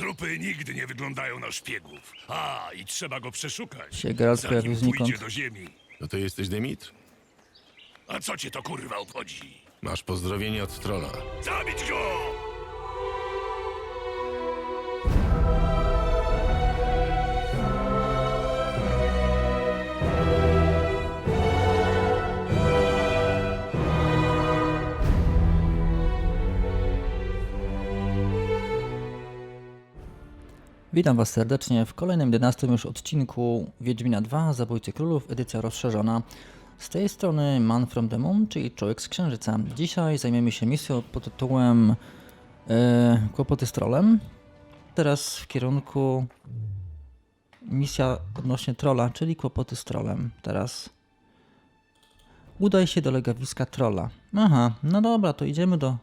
Trupy nigdy nie wyglądają na szpiegów. A, i trzeba go przeszukać. Się Geralt zanim pojawił znikąd. pójdzie do ziemi. No to jesteś Dymitr? A co cię to kurwa obchodzi? Masz pozdrowienie od trola. Zabić go! Witam Was serdecznie w kolejnym 11 już odcinku Wiedźmina 2 Zabójcy Królów, edycja rozszerzona. Z tej strony Man from the Moon, czyli Człowiek z Księżyca. Dzisiaj zajmiemy się misją pod tytułem e, Kłopoty z trolem. Teraz w kierunku misja odnośnie trola, czyli Kłopoty z trolem. Teraz udaj się do legawiska trola. Aha, no dobra, to idziemy do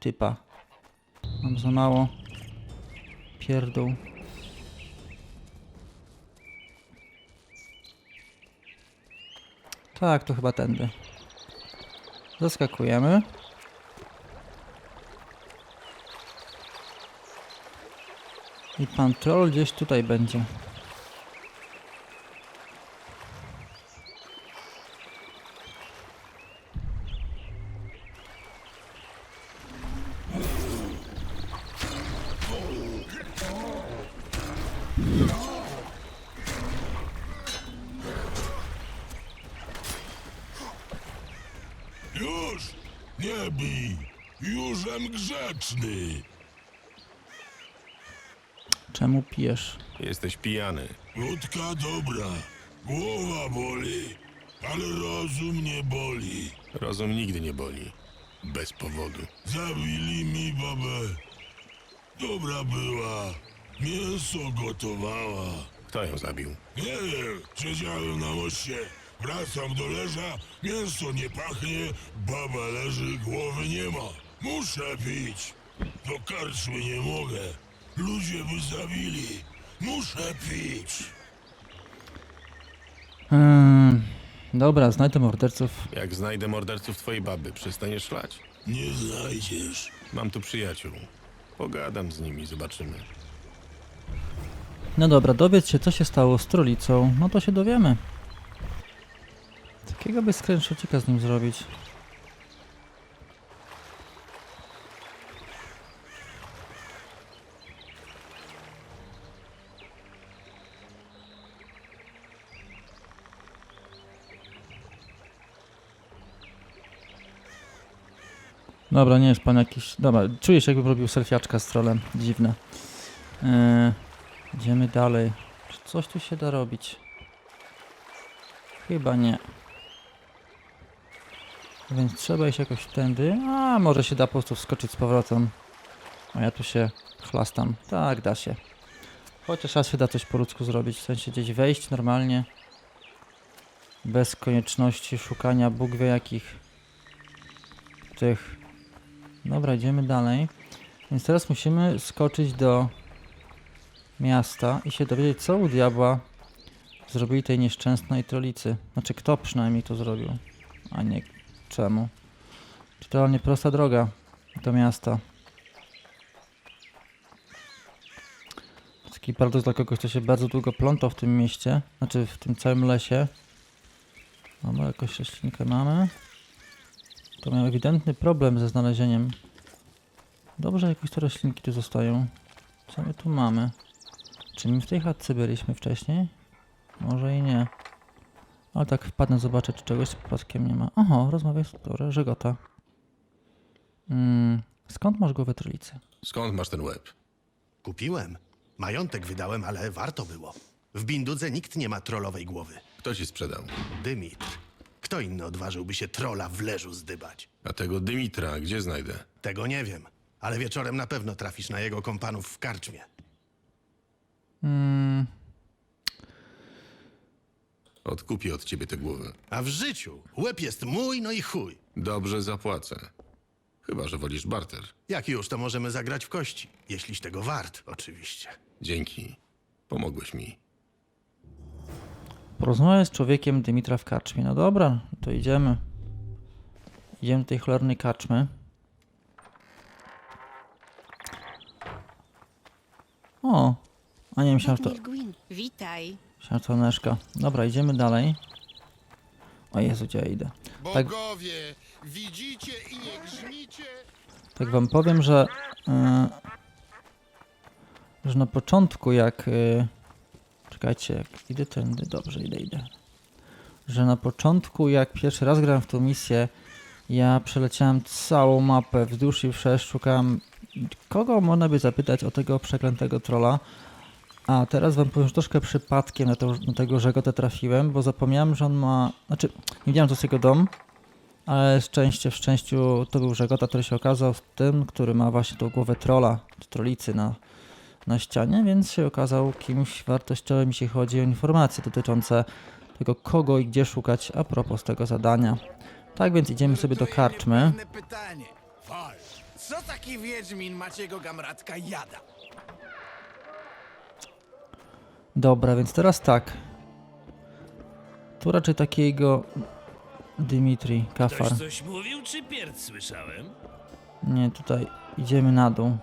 typa. Mam za mało pierdół. Tak, to chyba tędy. Zaskakujemy. I pan troll gdzieś tutaj będzie. Już! Nie bij! Jużem grzeczny! Czemu pijesz? Jesteś pijany. Wódka dobra, głowa boli, ale rozum nie boli. Rozum nigdy nie boli. Bez powodu. Zabili mi babę. Dobra była, mięso gotowała. Kto ją zabił? Nie wiem, siedziałem na moście, wracam do leża, mięso nie pachnie, baba leży, głowy nie ma. Muszę pić. Do karczmy nie mogę. Ludzie by zabili. Muszę pić. Hmm, dobra, znajdę morderców. Jak znajdę morderców twojej baby, przestaniesz szlać? Nie znajdziesz. Mam tu przyjaciół. Pogadam z nimi, zobaczymy. No dobra, dowiedz się co się stało z trolicą. No to się dowiemy. Takiego by screenshotika z nim zrobić. Dobra, nie jest pan jakiś... Dobra, czuję się jakby robił selfiaczka z trolem. Dziwne. Eee, idziemy dalej. Czy coś tu się da robić? Chyba nie. Więc trzeba iść jakoś tędy. A, może się da po prostu wskoczyć z powrotem. A ja tu się chlastam. Tak, da się. Chociaż raz się da coś po ludzku zrobić. W sensie gdzieś wejść normalnie. Bez konieczności szukania Bóg wie jakich tych. Dobra, idziemy dalej. Więc teraz musimy skoczyć do miasta i się dowiedzieć, co u diabła zrobili tej nieszczęsnej trolicy. Znaczy, kto przynajmniej to zrobił, a nie czemu. Totalnie prosta droga do miasta. Taki paradoks dla kogoś, kto się bardzo długo plątał w tym mieście, znaczy w tym całym lesie. Dobra, jakąś roślinkę mamy. To miał ewidentny problem ze znalezieniem. Dobrze, jakoś te roślinki tu zostają. Co my tu mamy? Czy my w tej chatce byliśmy wcześniej? Może i nie. Ale tak wpadnę, zobaczę, czy czegoś przypadkiem nie ma. Oho, rozmawiaj z Dora, Żegota. Mm, skąd masz głowę trójcy? Skąd masz ten łeb? Kupiłem. Majątek wydałem, ale warto było. W Bindudze nikt nie ma trollowej głowy. Kto ci sprzedał? Dymitr. Kto inny odważyłby się trola w leżu zdybać? A tego Dymitra gdzie znajdę? Tego nie wiem, ale wieczorem na pewno trafisz na jego kompanów w karczmie. Mm, Odkupię od ciebie tę głowę. A w życiu łeb jest mój, no i chuj. Dobrze zapłacę. Chyba, że wolisz barter. Jak już, to możemy zagrać w kości. Jeśliś tego wart, oczywiście. Dzięki. Pomogłeś mi. porozmawiaj z człowiekiem Dymitra w karczmie. No dobra, to idziemy. Idziemy do tej cholernej karczmy. O! A nie, myślałem, że to, witaj. Myślałem, że to Neszka. Dobra, idziemy dalej. O Jezu, gdzie ja idę? Tak, Bogowie, widzicie i nie grzmicie? tak wam powiem, że... e, że na początku jak... e, czekajcie, jak idę tędy... Dobrze, idę, idę. Że na początku jak pierwszy raz grałem w tą misję, ja przeleciałem całą mapę wzdłuż i wszerz, szukałem kogo można by zapytać o tego przeklętego trolla. A teraz wam powiem, że troszkę przypadkiem na, to, na tego Żegotę trafiłem, bo zapomniałem, że on ma... Znaczy, nie wiedziałem, to jest jego dom, ale szczęście w szczęściu to był Żegota, który się okazał tym, który ma właśnie tą głowę trolla, czy trolicy na, na ścianie, więc się okazał kimś wartościowym, jeśli chodzi o informacje dotyczące tego, kogo i gdzie szukać a propos tego zadania. Tak więc idziemy sobie do karczmy. Co taki Wiedźmin Maciego Gamratka jada? Dobra, więc teraz tak. Tu raczej takiego Dymitri, Kafar. Ktoś coś mówił, czy pierd słyszałem? Nie, tutaj idziemy na dół.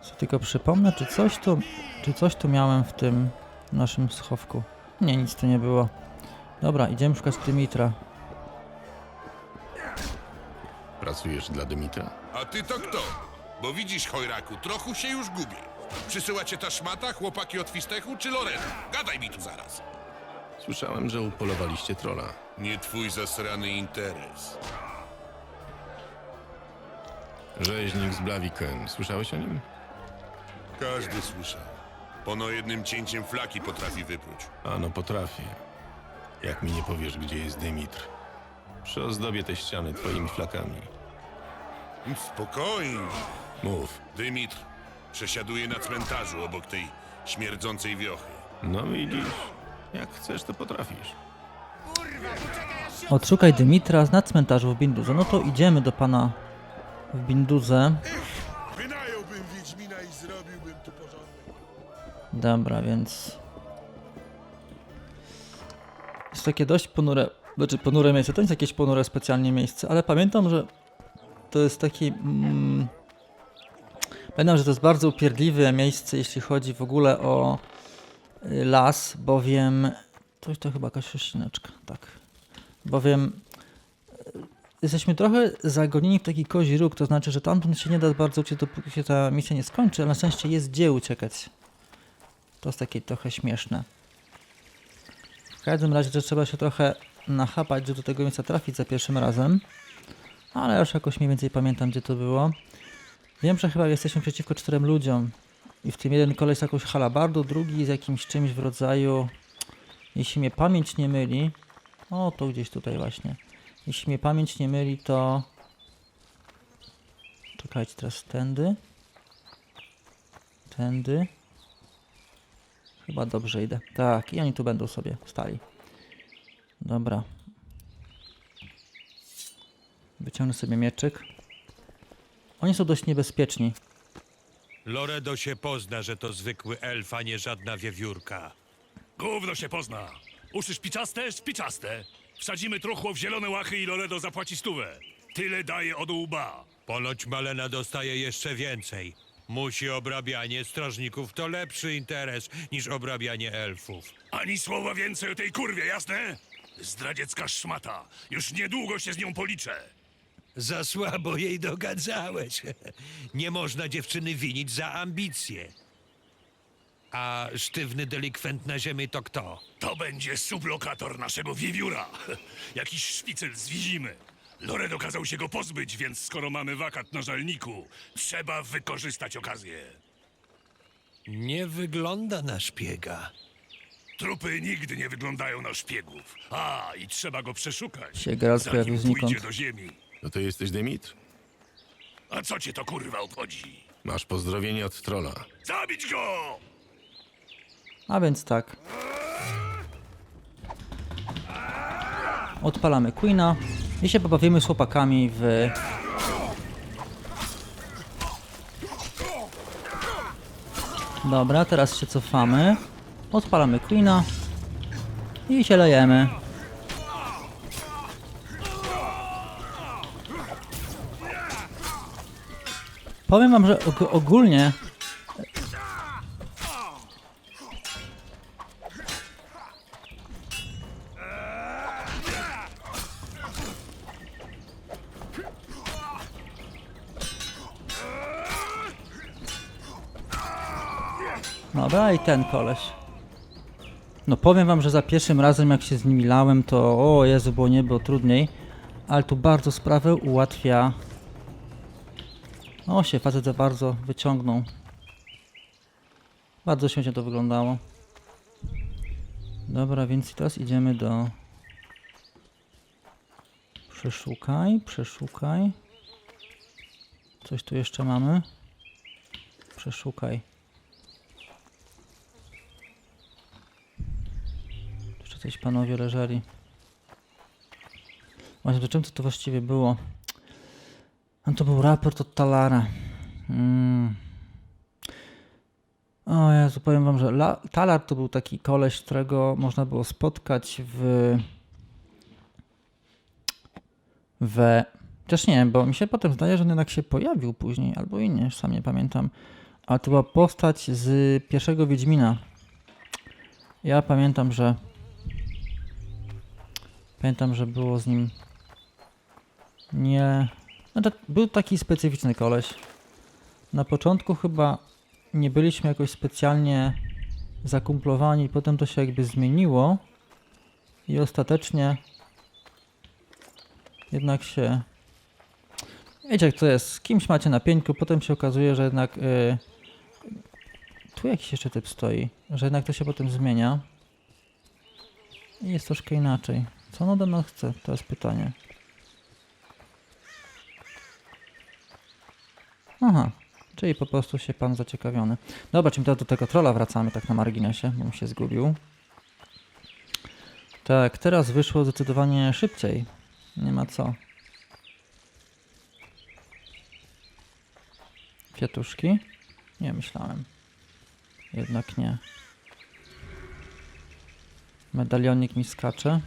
Co tylko przypomnę, czy coś tu, czy coś tu miałem w tym naszym schowku? Nie, nic tu nie było. Dobra, idziemy szukać Dymitra. Pracujesz dla Dymitra? A ty to kto? Bo widzisz, chojraku, trochę się już gubię. Przysyła cię ta szmata, chłopaki od Fistechu czy Lorena? Gadaj mi tu zaraz. Słyszałem, że upolowaliście trola. Nie twój zasrany interes. Rzeźnik z Blaviken. Słyszałeś o nim? Każdy słyszał. Pono jednym cięciem flaki potrafi wypluć. Ano, potrafię. Jak mi nie powiesz, gdzie jest Dymitr? Przyozdobię te ściany twoimi flakami. Spokojnie. Mów. Dymitr przesiaduje na cmentarzu obok tej śmierdzącej wiochy. No widzisz. Jak chcesz, to potrafisz. Odszukaj Dymitra na cmentarzu w Binduze. No to idziemy do pana w Binduze. Wynająłbym Wiedźmina i zrobiłbym tu porządek. Dobra, więc... Jest takie dość ponure, znaczy ponure miejsce, to nie jest jakieś ponure specjalnie miejsce, ale pamiętam, że to jest taki... Mm, pamiętam, że to jest bardzo upierdliwe miejsce, jeśli chodzi w ogóle o y, las, bowiem... To, to chyba jakaś roślineczka, tak. Bowiem y, jesteśmy trochę zagonieni w taki kozi róg, to znaczy, że tamtąd się nie da bardzo uciec, dopóki się ta misja nie skończy, ale na szczęście jest gdzie uciekać. To jest takie trochę śmieszne. W każdym razie, że trzeba się trochę nachapać, żeby do tego miejsca trafić za pierwszym razem. Ale już jakoś mniej więcej pamiętam, gdzie to było. Wiem, że chyba jesteśmy przeciwko czterem ludziom. I w tym jeden koleś z jakąś halabardą, drugi z jakimś czymś w rodzaju... Jeśli mnie pamięć nie myli... O, to gdzieś tutaj właśnie. Jeśli mnie pamięć nie myli, to... Czekajcie, teraz tędy. Tędy. Chyba dobrze idę. Tak, i oni tu będą sobie stali. Dobra. Wyciągnę sobie mieczyk. Oni są dość niebezpieczni. Loredo się pozna, że to zwykły elf, a nie żadna wiewiórka. Gówno się pozna. Uszy szpiczaste, szpiczaste. Wsadzimy truchło w zielone łachy i Loredo zapłaci stówę. Tyle daje od łba. Ponoć Malena dostaje jeszcze więcej. Musi obrabianie strażników to lepszy interes niż obrabianie elfów. Ani słowa więcej o tej kurwie, jasne? Zdradziecka szmata. Już niedługo się z nią policzę. Za słabo jej dogadzałeś. Nie można dziewczyny winić za ambicje. A sztywny delikwent na ziemi to kto? To będzie sublokator naszego wiewióra. Jakiś szpicel z Wizimy. Loredo kazał się go pozbyć, więc skoro mamy wakat na żalniku, trzeba wykorzystać okazję. Nie wygląda na szpiega. Trupy nigdy nie wyglądają na szpiegów. A, i trzeba go przeszukać. Się Geralt zanim pojawił pójdzie do ziemi. No to jesteś Dymitr? A co cię to kurwa obchodzi? Masz pozdrowienie od trola. Zabić go! A więc tak. Odpalamy Queena i się pobawimy z chłopakami w... Dobra, teraz się cofamy. Odpalamy Queena i się lejemy. Powiem wam, że og ogólnie... Dobra, i ten koleś. No powiem wam, że za pierwszym razem jak się z nimi lałem, to o Jezu, było nie było trudniej. Ale tu bardzo sprawę ułatwia o, się facet za bardzo wyciągnął. Bardzo świetnie to wyglądało. Dobra, więc teraz idziemy do... Przeszukaj, przeszukaj. Coś tu jeszcze mamy? Przeszukaj. Jeszcze coś panowie leżeli. Właśnie, to czym to, to właściwie było? A to był raport od Talara. Mm. O Jezu, powiem wam, że La Talar to był taki koleś, którego można było spotkać w... We... Też nie bo mi się potem zdaje, że on jednak się pojawił później, albo i nie, sam nie pamiętam. Ale to była postać z pierwszego Wiedźmina. Ja pamiętam, że... Pamiętam, że było z nim... Nie... To był taki specyficzny koleś. Na początku chyba nie byliśmy jakoś specjalnie zakumplowani, potem to się jakby zmieniło i ostatecznie jednak się... Wiecie jak to jest, z kimś macie na pieńku, potem się okazuje, że jednak... y, Tu jakiś jeszcze typ stoi, że jednak to się potem zmienia i jest troszkę inaczej. Co on ode mną chce? To jest pytanie. Aha, czyli po prostu się pan zaciekawiony. Dobra, czym teraz do tego trolla wracamy tak na marginesie, bo się zgubił. Tak, teraz wyszło zdecydowanie szybciej. Nie ma co. Kwiatuszki? Nie myślałem. Jednak nie. Medalionik mi skacze.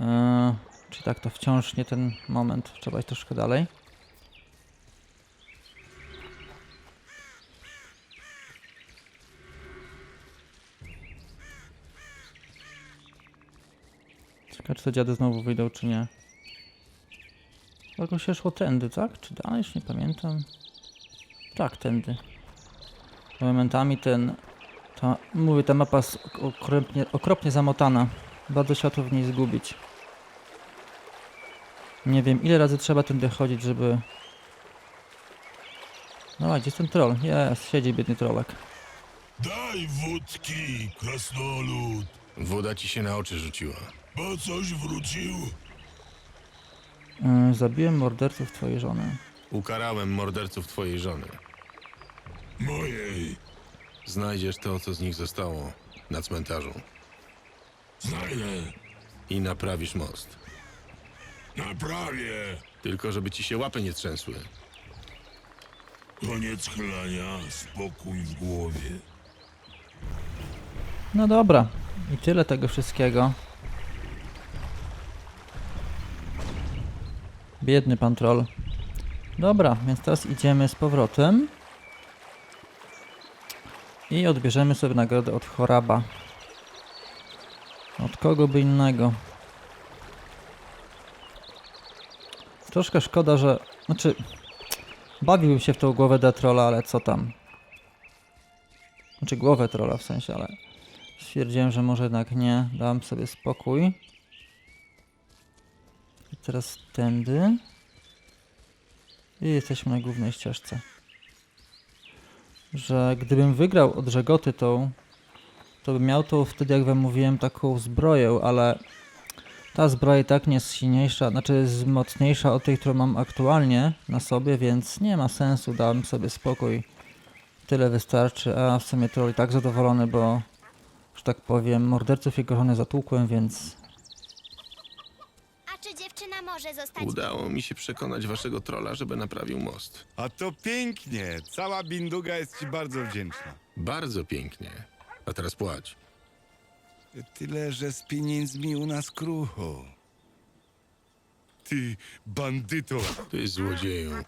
Eee, czy tak to wciąż nie ten moment? Trzeba iść troszkę dalej. Te dziady znowu wyjdą, czy nie. Tylko się szło tędy, tak? Czy dalej? Już nie pamiętam. Tak, tędy. Momentami ten... Ta, mówię, ta mapa jest okropnie, okropnie zamotana. Bardzo się w niej zgubić. Nie wiem, ile razy trzeba tędy chodzić, żeby... No, gdzie jest ten troll? Jest, siedzi biedny trollek. Daj wódki, krasnolud, Woda ci się na oczy rzuciła. Bo coś wrócił. Yy, zabiłem morderców twojej żony. Ukarałem morderców twojej żony. Mojej. Znajdziesz to, co z nich zostało na cmentarzu. Znajdę. I naprawisz most. Naprawię. Tylko, żeby ci się łapy nie trzęsły. Koniec chlania, spokój w głowie. No dobra. I tyle tego wszystkiego. Biedny pan troll. Dobra, więc teraz idziemy z powrotem. I odbierzemy sobie nagrodę od choraba. Od kogo by innego. Troszkę szkoda, że... Znaczy... Bawiłbym się w tą głowę Detrola, ale co tam. Znaczy głowę trolla w sensie, ale... Stwierdziłem, że może jednak nie. Dałem sobie spokój. Teraz tędy. I jesteśmy na głównej ścieżce. Że gdybym wygrał od Żegoty tą, to bym miał tą wtedy, jak wam mówiłem, taką zbroję, ale ta zbroja i tak nie jest silniejsza, znaczy jest mocniejsza od tej, którą mam aktualnie na sobie, więc nie ma sensu, dałem sobie spokój. Tyle wystarczy, a w sumie troll i tak zadowolony, bo że tak powiem, morderców jego żony zatłukłem, więc może zostać... Udało mi się przekonać waszego trola, żeby naprawił most. A to pięknie. Cała binduga jest ci bardzo wdzięczna. Bardzo pięknie. A teraz płać. Tyle, że z pieniędzmi u nas krucho. Ty bandyto. Ty złodzieju.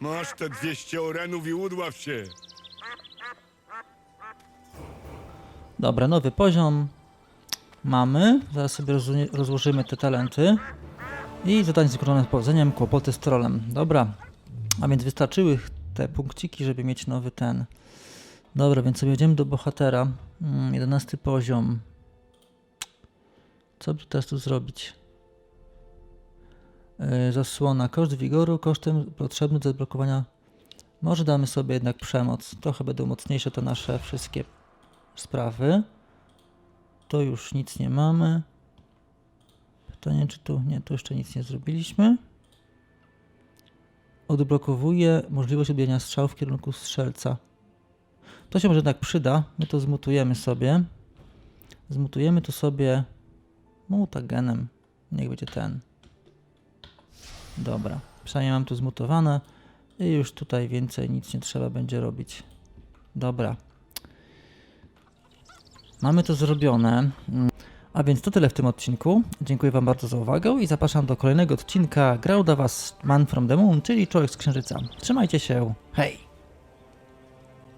Masz te 200 orenów i udław się. Dobra, nowy poziom. Mamy. Zaraz sobie rozłożymy te talenty. I zadanie zgrożone z powodzeniem, kłopoty z trolem. Dobra. A więc wystarczyły te punkciki, żeby mieć nowy ten. Dobra, więc sobie idziemy do bohatera. Mm, 11 poziom. Co by teraz tu zrobić? Yy, zasłona. Koszt wigoru kosztem potrzebny do zablokowania. Może damy sobie jednak przemoc. Trochę będą mocniejsze te nasze wszystkie sprawy. To już nic nie mamy. Pytanie, czy tu. Nie, tu jeszcze nic nie zrobiliśmy. Odblokowuje możliwość odbijania strzału w kierunku strzelca. To się może jednak przyda. My to zmutujemy sobie. Zmutujemy tu sobie mutagenem. Niech będzie ten. Dobra. Przynajmniej mam tu zmutowane. I już tutaj więcej nic nie trzeba będzie robić. Dobra. Mamy to zrobione. Mm, A więc to tyle w tym odcinku. Dziękuję Wam bardzo za uwagę i zapraszam do kolejnego odcinka. Grał do Was Man from the Moon, czyli Człowiek z Księżyca. Trzymajcie się. Hej!